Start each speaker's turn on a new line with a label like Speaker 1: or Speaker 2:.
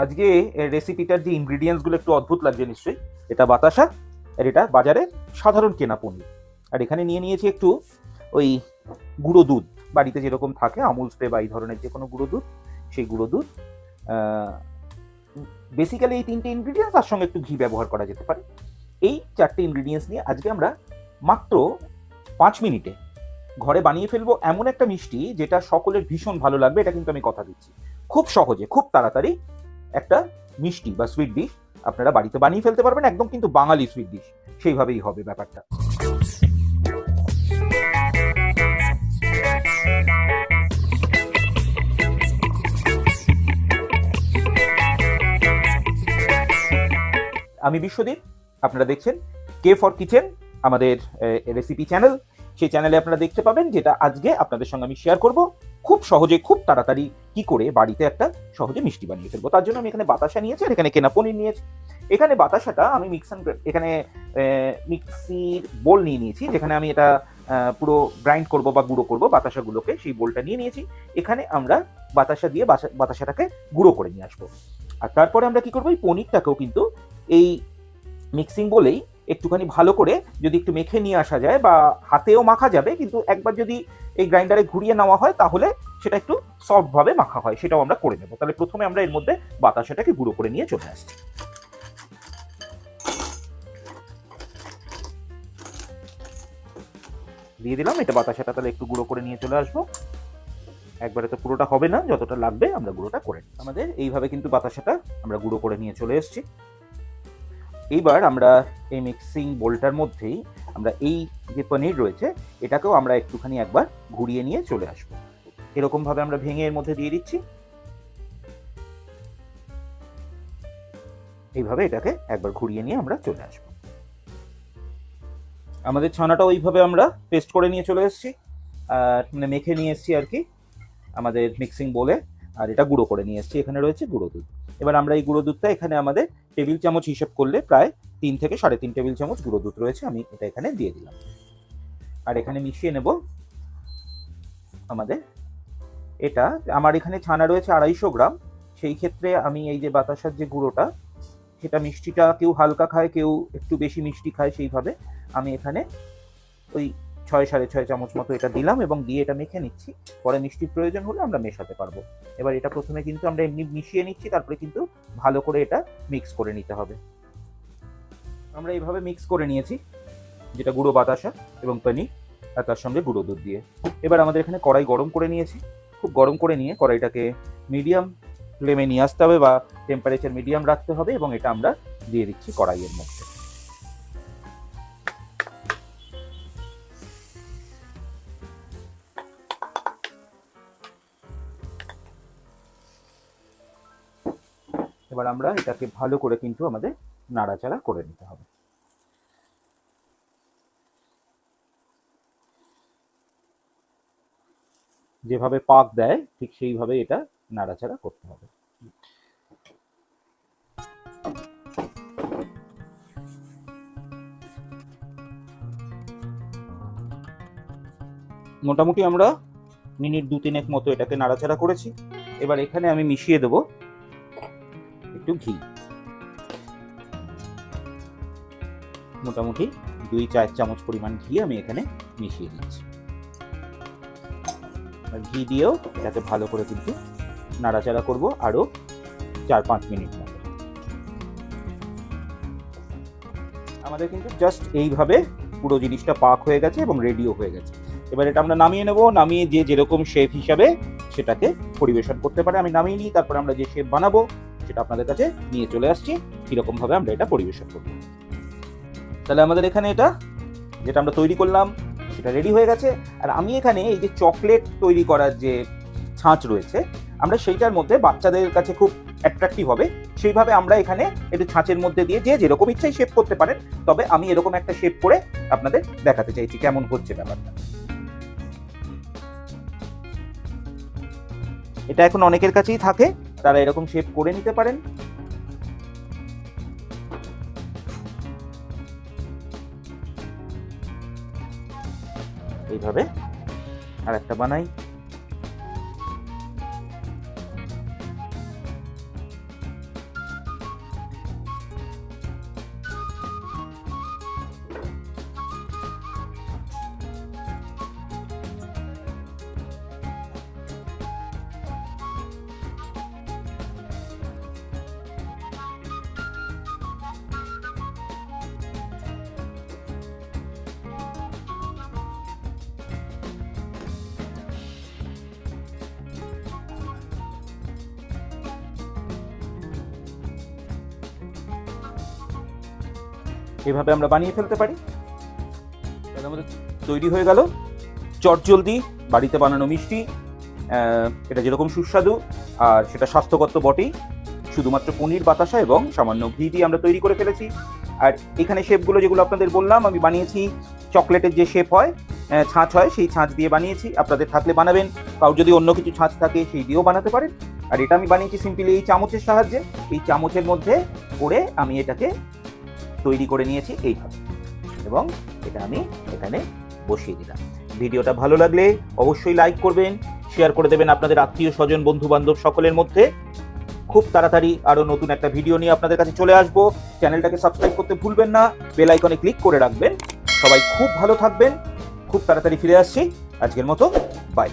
Speaker 1: আজকে রেসিপিটার যে ইনগ্রিডিয়েন্টসগুলো একটু অদ্ভুত লাগছে নিশ্চয়ই, এটা বাতাসা আর এটা বাজারে সাধারণ কেনা পনির। আর এখানে নিয়ে নিয়েছি একটু ওই গুঁড়ো দুধ। বাড়িতে যেরকম থাকে আমুল স্প্রে বা এই ধরনের যে কোনো গুঁড়ো দুধ, সেই গুঁড়ো দুধ বেসিক্যালি এই তিনটে ইনগ্রিডিয়েন্টস তার সঙ্গে একটু ঘি ব্যবহার করা যেতে পারে। এই চারটে ইনগ্রিডিয়েন্টস নিয়ে আজকে আমরা মাত্র পাঁচ মিনিটে ঘরে বানিয়ে ফেলব এমন একটা মিষ্টি যেটা সকলের ভীষণ ভালো লাগবে, এটা কিন্তু আমি কথা দিচ্ছি। খুব সহজে, খুব তাড়াতাড়ি একটা মিষ্টি বা সুইট ডিশ আপনারা বাড়িতে বানিয়ে ফেলতে পারবেন, একদম কিন্তু বাঙালি সুইট ডিশ সেইভাবেই হবে ব্যাপারটা। আমি বিশ্বদীপ, আপনারা দেখছেন কে ফর কিচেন আমাদের রেসিপি চ্যানেল সেই চ্যানেলে আপনারা দেখতে পাবেন যেটা আজকে আপনাদের সঙ্গে আমি শেয়ার করব। খুব সহজে, খুব তাড়াতাড়ি কি করে বাড়িতে একটা সহজে মিষ্টি বানিয়ে ফেলব। তার জন্য আমি এখানে বাতাসা নিয়েছি আর এখানে কেনা পনির নিয়েছি। এখানে বাতাসাটা আমি মিক্সান এখানে মিক্সির বোল নিয়ে নিয়েছি, যেখানে আমি এটা পুরো গ্রাইন্ড করব বা গুঁড়ো করব বাতাসাগুলোকে, সেই বোলটা নিয়ে নিয়েছি। এখানে আমরা বাতাসা দিয়ে বাতাসাটাকে গুঁড়ো করে নিয়ে আসব। আর তারপরে আমরা কি করব? এই পনিরটাকেও কিন্তু এই মিক্সিং বলেই একটুখানি ভালো করে যদি একটু মেখে নিয়ে আসা যায় বা হাতেও মাখা যাবে, কিন্তু একবার যদি এই গ্রাইন্ডারে ঘুরিয়ে নেওয়া হয় তাহলে সেটা একটু সফটভাবে মাখা হয়, সেটাও আমরা করে নেব। তাহলে প্রথমে আমরা এর মধ্যে বাতাসাটাকে গুঁড়ো করে নিয়ে চলে আসছি। দিয়ে দিলাম, এটা বাতাসাটা তাহলে একটু গুঁড়ো করে নিয়ে চলে আসব। একবারে তো পুরোটা হবে না, যতটা লাগবে আমরা গুঁড়োটা করে। আমাদের এইভাবে কিন্তু বাতাসাটা আমরা গুঁড়ো করে নিয়ে চলে এসেছি। এইবার আমরা এই মিক্সিং বোলটার মধ্যেই আমরা এই যে পনির রয়েছে, এটাকেও আমরা একটুখানি একবার ঘুরিয়ে নিয়ে চলে আসব। এরকম ভাবে আমরা ভেঙে এর মধ্যে দিয়ে দিচ্ছি। এইভাবে এটাকে একবার ঘুরিয়ে নিয়ে আমরা চলে আসব। আমাদের ছানাটা ওইভাবে আমরা পেস্ট করে নিয়ে চলে এসেছি। আর মানে মেখে নিয়ে এসেছি আর কি। আমাদের মিক্সিং বলে আর এটা গুঁড়ো করে নিয়ে এসেছি, এখানে রয়েছে গুঁড়ো দুধ। এবার আমরা এই গুঁড়ো দুধটা এখানে আমাদের টেবিল চামচ হিসেব করলে প্রায় তিন থেকে সাড়ে তিন টেবিল চামচ গুঁড়ো দুধ রয়েছে, আমি এটা এখানে দিয়ে দিলাম। আর এখানে মিশিয়ে নেব আমাদের, এটা আমার এখানে ছানা রয়েছে আড়াইশো গ্রাম, সেই ক্ষেত্রে আমি এই যে বাতাসার যে গুঁড়োটা, সেটা মিষ্টিটা কেউ হালকা খায়, কেউ একটু বেশি মিষ্টি খায় সেইভাবে, আমি এখানে ওই ছয় সাড়ে ছয় চামচ মতো এটা দিলাম এবং দিয়ে এটা মেখে নিচ্ছি। পরে মিষ্টির প্রয়োজন হলে আমরা মেশাতে পারব। এবার এটা প্রথমে কিন্তু আমরা এমনি মিশিয়ে নিচ্ছি, তারপরে কিন্তু ভালো করে এটা মিক্স করে নিতে হবে। আমরা এইভাবে মিক্স করে নিয়েছি, যেটা গুঁড়ো বাতাসা এবং পনির আর তার সঙ্গে গুঁড়ো দুধ দিয়ে। এবার আমাদের এখানে কড়াই গরম করে নিয়েছি। খুব গরম করে নিয়ে কড়াইটাকে মিডিয়াম ফ্লেমে নিয়ে আসতে হবে বা টেম্পারেচার মিডিয়াম রাখতে হবে এবং এটা আমরা দিয়ে দিচ্ছি কড়াইয়ের মধ্যে। এবার আমরা এটাকে ভালো করে কিন্তু আমাদের নাড়াচাড়া করে নিতে হবে। যেভাবে পাক দেয়, ঠিক সেইভাবে এটা নাড়াচাড়া করতে হবে। মোটামুটি আমরা মিনিট দু তিনেক মতো এটাকে নাড়াচাড়া করেছি। এবার এখানে আমি মিশিয়ে দেবো একটু ঘি। মোটামুটি দুই চার চামচ পরিমাণ ঘি আমি এখানে মিশিয়ে দিচ্ছি। ঘি দিয়েও এটাকে ভালো করে কিন্তু নাড়াচাড়া করব আরও চার পাঁচ মিনিট মতো। আমাদের কিন্তু জাস্ট এইভাবে পুরো জিনিসটা পাক হয়ে গেছে এবং রেডিও হয়ে গেছে। এবার এটা আমরা নামিয়ে নেব, নামিয়ে যে যেরকম শেপ হিসাবে সেটাকে পরিবেশন করতে পারে। আমি নামিয়ে নিই, তারপরে আমরা যে শেপ বানাবো সেটা আপনাদের কাছে নিয়ে চলে আসছি কীরকম ভাবে আমরা এটা পরিবেশন করব। তাহলে আমাদের এখানে এটা, যেটা আমরা তৈরি করলাম, সেটা রেডি হয়ে গেছে। আর আমি এখানে এই যে চকলেট তৈরি করার যে ছাঁচ রয়েছে, আমরা সেইটার মধ্যে বাচ্চাদের কাছে খুব অ্যাট্রাকটিভ হবে। সেইভাবে আমরা এখানে একটু ছাঁচের মধ্যে দিয়ে যে যেরকম ইচ্ছাই শেপ করতে পারেন। তবে আমি এরকম একটা শেপ করে আপনাদের দেখাতে চাইছি কেমন হচ্ছে ব্যাপারটা। এটা এখন অনেকের কাছেই থাকে। তারা এরকম শেপ করে নিতে পারেন। এইভাবে আর একটা বানাই। এভাবে আমরা বানিয়ে ফেলতে পারি। তাহলে আমাদের তৈরি হয়ে গেল। চটজলদি, বাড়িতে বানানো মিষ্টি এটা যেরকম সুস্বাদু, আর সেটা স্বাস্থ্যকর তো বটেই। শুধুমাত্র পনির, বাতাসা এবং সামান্য ঘি দিয়ে আমরা তৈরি করে ফেলেছি। আর এখানে শেপগুলো যেগুলো আপনাদের বললাম, আমি বানিয়েছি চকলেটের যে শেপ হয় ছাঁচ হয়, সেই ছাঁচ দিয়ে বানিয়েছি। আপনাদের থাকলে বানাবেন কারোর যদি অন্য কিছু ছাঁচ থাকে, সেই দিয়েও বানাতে পারেন। আর এটা আমি বানিয়েছি সিম্পলি এই চামচের সাহায্যে। এই চামচের মধ্যে করে আমি এটাকে তৈরি করে নিয়েছি এইভাবে। এবং এটা আমি এখানে বসিয়ে দিলাম। ভিডিওটা ভালো লাগলে অবশ্যই লাইক করবেন শেয়ার করে দেবেন আপনাদের আত্মীয় স্বজন বন্ধু বান্ধব সকলের মধ্যে। খুব তাড়াতাড়ি আরও নতুন একটা ভিডিও নিয়ে আপনাদের কাছে চলে আসব। চ্যানেলটাকে সাবস্ক্রাইব করতে ভুলবেন না বেল আইকনে ক্লিক করে রাখবেন। সবাই খুব ভালো থাকবেন। খুব তাড়াতাড়ি ফিরে আসছি। আজকের মতো বাই